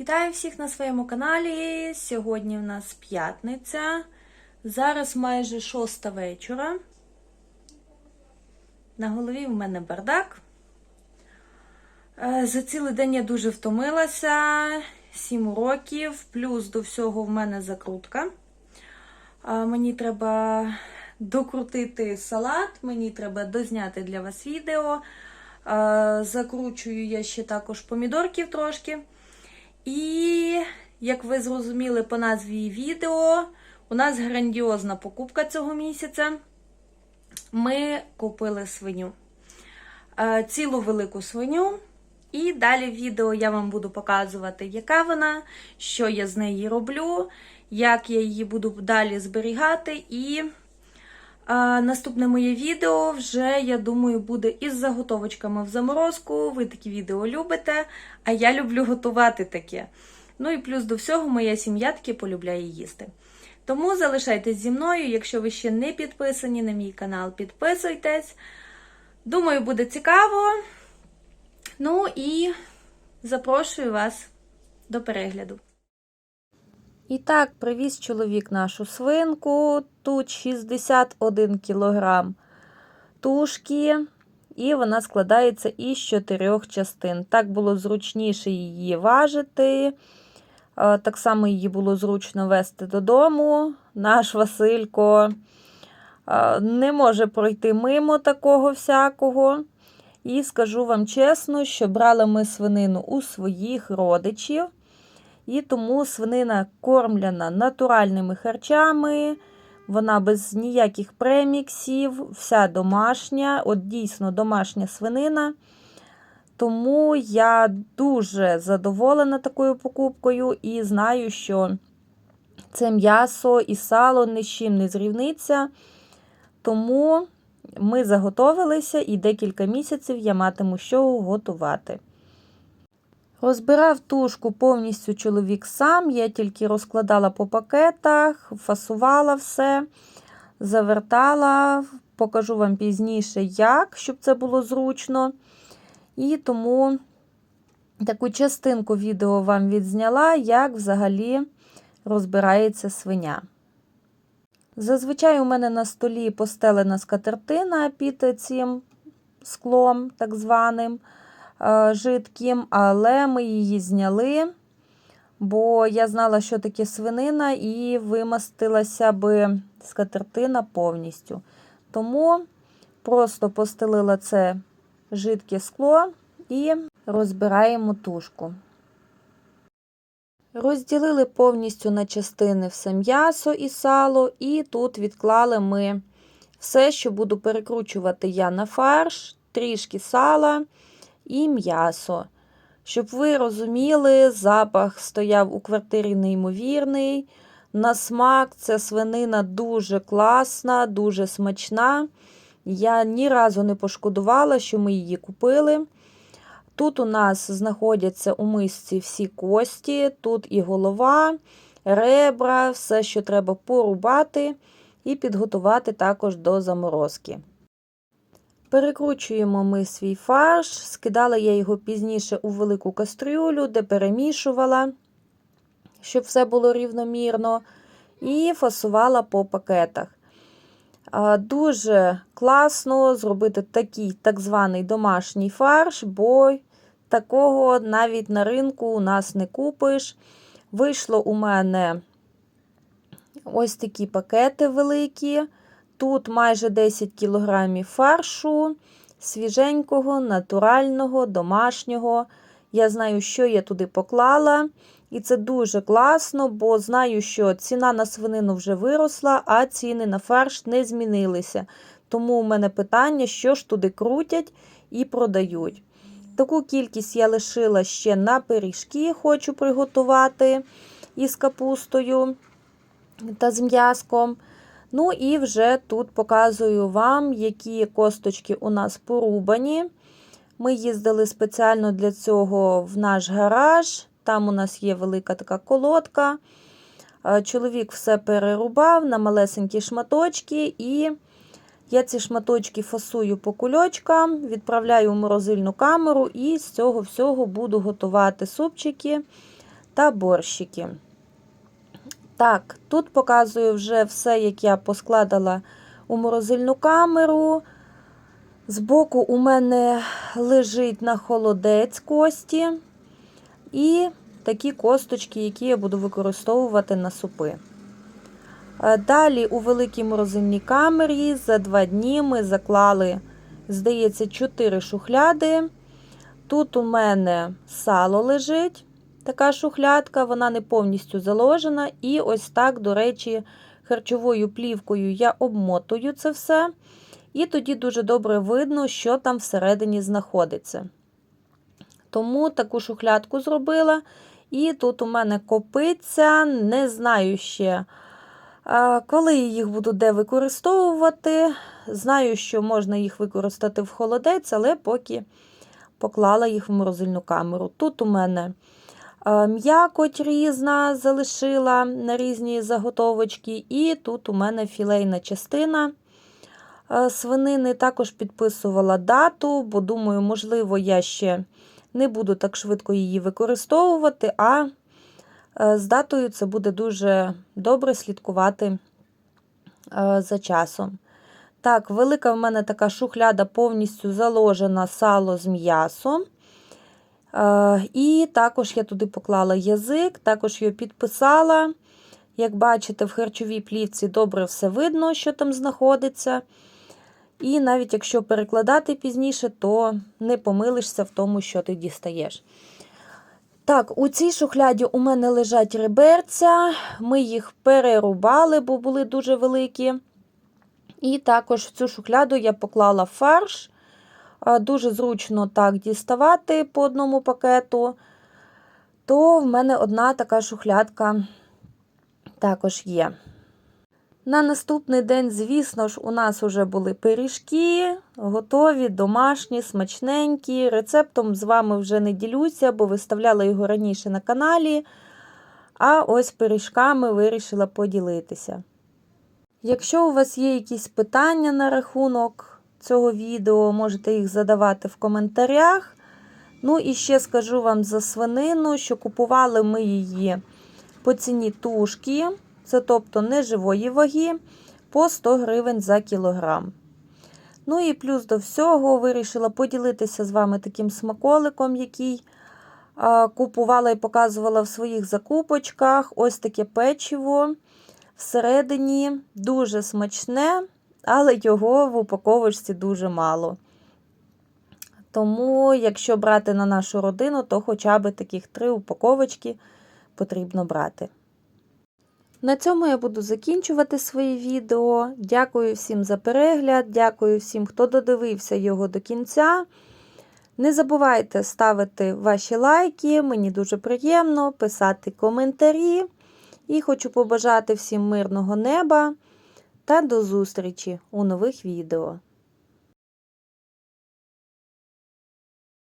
Вітаю всіх на своєму каналі. Сьогодні в нас п'ятниця. Зараз майже шоста вечора. На голові в мене бардак. Е, За цілий день я дуже втомилася. 7 років, плюс до всього в мене закрутка. Е, Мені треба докрутити салат, мені треба дозняти для вас відео. Е, Закручую я ще також помідорків трошки. І, як ви зрозуміли по назві відео, у нас грандіозна покупка цього місяця. Ми купили свиню. Е, Цілу велику свиню. І далі в відео я вам буду показувати, яка вона, що я з неї роблю, як я її буду далі зберігати. І а, наступне моє відео вже, я думаю, буде із заготовочками в заморозку. Ви такі відео любите, а я люблю готувати таке. Ну і плюс до всього, моя сім'я таки полюбляє їсти. Тому залишайтесь зі мною, якщо ви ще не підписані на мій канал, підписуйтесь. Думаю, буде цікаво. Ну і запрошую вас до перегляду. І так, привіз чоловік нашу свинку. Тут 61 кілограм тушки, і вона складається із чотирьох частин. Так було зручніше її важити. Е, Так само її було зручно вести додому. Наш Василько е, не може пройти мимо такого всякого. І скажу вам чесно, що брали ми свинину у своїх родичів. І тому свинина кормлена натуральними харчами, вона без ніяких преміксів, вся домашня, от дійсно домашня свинина. Тому я дуже задоволена такою покупкою і знаю, що це м'ясо і сало ні з чим не зрівниться. Тому ми заготовилися і декілька місяців я матиму що готувати. Розбирав тушку повністю чоловік сам, я тільки розкладала по пакетах, фасувала все, завертала, покажу вам пізніше, як, щоб це було зручно. І тому таку частинку відео вам відзняла, як взагалі розбирається свиня. Зазвичай у мене на столі постелена скатертина під цим склом, так званим жидким, але ми її зняли, бо я знала, що таке свинина, і вимастилася би скатертина повністю. Тому просто постелила це жидке скло і розбираємо тушку. Розділили повністю на частини все м'ясо і сало, і тут відклали ми все, що буду перекручувати я на фарш, трішки сала і м'ясо. Щоб ви розуміли, запах стояв у квартирі неймовірний. На смак ця свинина дуже класна, дуже смачна. Я ні разу не пошкодувала, що ми її купили. Тут у нас знаходяться у мисці всі кості, тут і голова, ребра, все, що треба порубати, і підготувати також до заморозки. Перекручуємо ми свій фарш, скидала я його пізніше у велику кастрюлю, де перемішувала, щоб все було рівномірно, і фасувала по пакетах. Дуже класно зробити такий так званий домашній фарш, бо такого навіть на ринку у нас не купиш. Вийшло у мене ось такі пакети великі. Тут майже 10 кг фаршу, свіженького, натурального, домашнього. Я знаю, що я туди поклала. І це дуже класно, бо знаю, що ціна на свинину вже виросла, а ціни на фарш не змінилися. Тому у мене питання, що ж туди крутять і продають. Таку кількість я лишила ще на пиріжки, хочу приготувати із капустою та з м'язком. Ну і вже тут показую вам, які косточки у нас порубані. Ми їздили спеціально для цього в наш гараж. Там у нас є велика така колодка. Чоловік все перерубав на малесенькі шматочки, і я ці шматочки фасую по кульочкам, відправляю в морозильну камеру і з цього всього буду готувати супчики та борщики. Так, тут показую вже все, як я поскладала у морозильну камеру. Збоку у мене лежить на холодець кості. І такі косточки, які я буду використовувати на супи. Е, Далі у великій морозильній камері за два дні ми заклали, здається, 4 шухляди. Тут у мене сало лежить, така шухлядка, вона не повністю заложена. І ось так, до речі, харчовою плівкою я обмотую це все. І тоді дуже добре видно, що там всередині знаходиться. Тому таку шухлядку зробила. І тут у мене копиться, не знаю ще, коли їх буду де використовувати. Знаю, що можна їх використати в холодець, але поки поклала їх в морозильну камеру. Тут у мене м'якоть різна залишила на різні заготовочки, і тут у мене філейна частина свинини. Також підписувала дату, бо думаю, можливо, я ще не буду так швидко її використовувати, а з датою це буде дуже добре слідкувати за часом. Так, велика в мене така шухляда повністю заложена сало з м'ясом. І також я туди поклала язик, також його підписала. Як бачите, в харчовій плівці добре все видно, що там знаходиться. І навіть якщо перекладати пізніше, то не помилишся в тому, що ти дістаєш. Так, у цій шухляді у мене лежать реберця, ми їх перерубали, бо були дуже великі. І також в цю шухляду я поклала фарш. Дуже зручно так діставати по одному пакету. То в мене одна така шухлядка також є. На наступний день, звісно ж, у нас вже були пиріжки, готові, домашні, смачненькі. Рецептом з вами вже не ділюся, бо виставляла його раніше на каналі. А ось пиріжками вирішила поділитися. Якщо у вас є якісь питання на рахунок цього відео, можете їх задавати в коментарях. Ну і ще скажу вам за свинину, що купували ми її по ціні тушки, це тобто не живої ваги, по 100 гривень за кілограм. Ну і плюс до всього вирішила поділитися з вами таким смаколиком, який купувала і показувала в своїх закупочках. Ось таке печиво. Всередині дуже смачне, але його в упаковочці дуже мало. Тому, якщо брати на нашу родину, то хоча б таких три упаковочки потрібно брати. На цьому я буду закінчувати своє відео. Дякую всім за перегляд, дякую всім, хто додивився його до кінця. Не забувайте ставити ваші лайки, мені дуже приємно писати коментарі. І хочу побажати всім мирного неба та до зустрічі у нових відео.